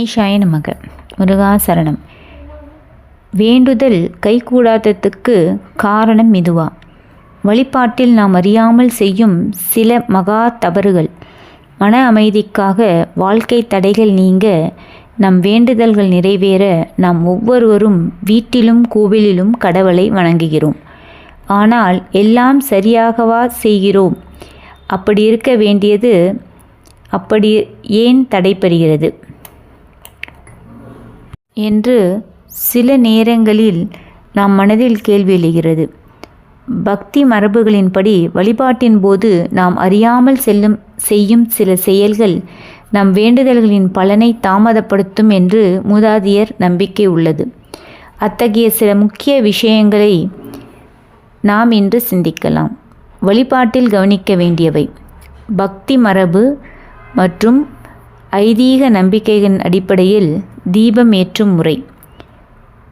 ஈஷாய நமக. முருகாசரணம் வேண்டுதல் கைகூடாததுக்கு காரணம் இதுவா? வழிபாட்டில் நாம் அறியாமல் செய்யும் சில மகா தவறுகள். மன அமைதிக்காக வாழ்க்கை தடைகள் நீங்க நம் வேண்டுதல்கள் நிறைவேற நாம் ஒவ்வொருவரும் வீட்டிலும் கோவிலிலும் கடவுளை வணங்குகிறோம். ஆனால் எல்லாம் சரியாகவா செய்கிறோம்? அப்படி இருக்க வேண்டியது அப்படி ஏன் தடைபெறுகிறது என்று சில நேரங்களில் நாம் மனதில் கேள்வி எழுகிறது. பக்தி மரபுகளின்படி வழிபாட்டின் போது நாம் அறியாமல் செல்லும் செய்யும் சில செயல்கள் நம் வேண்டுதல்களின் பலனை தாமதப்படுத்தும் என்று மூதாதியர் நம்பிக்கை உள்ளது. அத்தகைய சில முக்கிய விஷயங்களை நாம் இன்று சிந்திக்கலாம். வழிபாட்டில் கவனிக்க வேண்டியவை. பக்தி மரபு மற்றும் ஐதீக நம்பிக்கைகளின் அடிப்படையில் தீபம் ஏற்றும் முறை.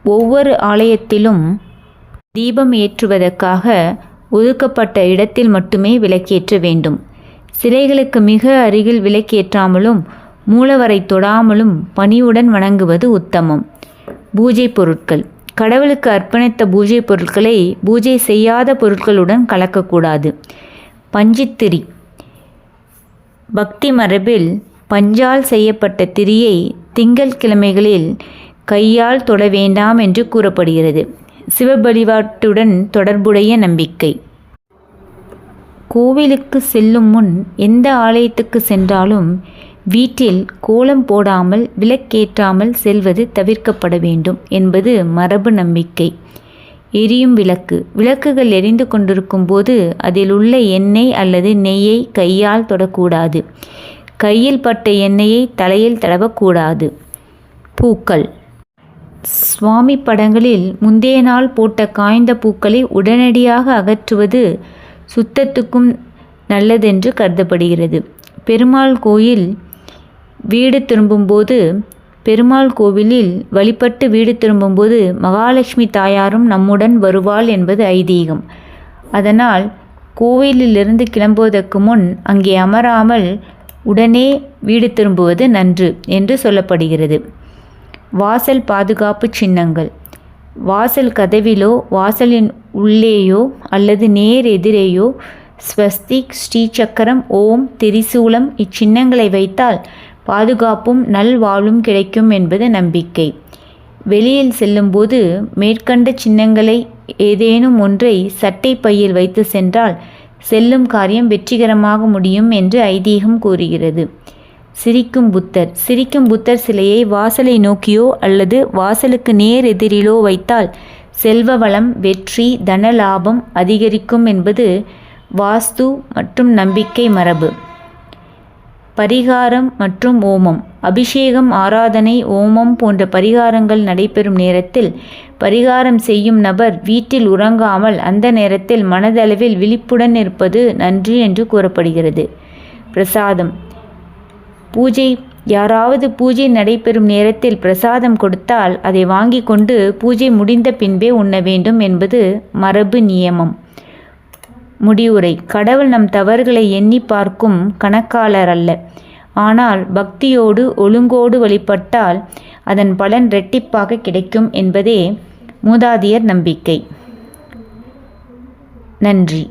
ஒவ்வொரு ஆலயத்திலும் தீபம் ஏற்றுவதற்காக ஒதுக்கப்பட்ட இடத்தில் மட்டுமே விளக்கேற்ற வேண்டும். சிலைகளுக்கு மிக அருகில் விளக்கேற்றாமலும் மூலவரை தொடாமலும் பணியுடன் வணங்குவது உத்தமம். பூஜை பொருட்கள். கடவுளுக்கு அர்ப்பணித்த பூஜை பொருட்களை பூஜை செய்யாத பொருட்களுடன் கலக்கக்கூடாது. பஞ்சித்திரி. பக்தி மரபில் பஞ்சால் செய்யப்பட்ட திரியை திங்கள் கிழமைகளில் கையால் தொட வேண்டாம் என்று கூறப்படுகிறது. சிவபலிபாட்டுடன் தொடர்புடைய நம்பிக்கை. கோவிலுக்கு செல்லும் முன் எந்த ஆலயத்துக்கு சென்றாலும் வீட்டில் கோலம் போடாமல் விளக்கேற்றாமல் செல்வது தவிர்க்கப்பட வேண்டும் என்பது மரபு நம்பிக்கை. எரியும் விளக்கு. விளக்குகள் எரிந்து கொண்டிருக்கும் போது அதில் உள்ள எண்ணெய் அல்லது நெய்யை கையால் தொடக்கூடாது. கையில் பட்ட எண்ணெயை தலையில் தடவக்கூடாது. பூக்கள். சுவாமி படங்களில் முந்தைய நாள் போட்ட காய்ந்த பூக்களை உடனடியாக அகற்றுவது சுத்தத்துக்கும் நல்லதென்று கருதப்படுகிறது. பெருமாள் கோயில் வீடு திரும்பும்போது பெருமாள் கோவிலில் வழிபட்டு வீடு திரும்பும்போது மகாலட்சுமி தாயாரும் நம்முடன் வருவாள் என்பது ஐதீகம். அதனால் கோவிலிலிருந்து கிளம்புவதற்கு முன் அங்கே அமராமல் உடனே வீடு திரும்புவது நன்று என்று சொல்லப்படுகிறது. வாசல் பாதுகாப்பு சின்னங்கள். வாசல் கதவிலோ வாசலின் உள்ளேயோ அல்லது நேர் எதிரேயோ ஸ்வஸ்திக் ஸ்ரீசக்கரம் ஓம் திரிசூலம் இச்சின்னங்களை வைத்தால் பாதுகாப்பும் நல்வாழ்வும் கிடைக்கும் என்பது நம்பிக்கை. வெளியில் செல்லும்போது மேற்கண்ட சின்னங்களை ஏதேனும் ஒன்றை சட்டை பையில் வைத்து சென்றால் செல்லும் காரியம் வெற்றிகரமாக முடியும் என்று ஐதீகம் கூறுகிறது. சிரிக்கும் புத்தர். சிரிக்கும் புத்தர் சிலையை வாசலை நோக்கியோ அல்லது வாசலுக்கு நேர் எதிரிலோ வைத்தால் செல்வ வளம் வெற்றி தன லாபம் அதிகரிக்கும் என்பது வாஸ்து மற்றும் நம்பிக்கை மரபு. பரிகாரம் மற்றும் ஓமம். அபிஷேகம் ஆராதனை ஓமம் போன்ற பரிகாரங்கள் நடைபெறும் நேரத்தில் பரிகாரம் செய்யும் நபர் வீட்டில் உறங்காமல் அந்த நேரத்தில் மனதளவில் விழிப்புடன் இருப்பது நன்று என்று கூறப்படுகிறது. பிரசாதம். பூஜை. யாராவது பூஜை நடைபெறும் நேரத்தில் பிரசாதம் கொடுத்தால் அதை வாங்கி கொண்டு பூஜை முடிந்த பின்பே உண்ண வேண்டும் என்பது மரபு நியமம். முடிவுரை. கடவுள் நம் தவறுகளை எண்ணி பார்க்கும் கணக்காளர் அல்ல. ஆனால் பக்தியோடு ஒழுங்கோடு வழிபட்டால் அதன் பலன் இரட்டிப்பாக கிடைக்கும் என்பதே மூதாதியர் நம்பிக்கை. நன்றி.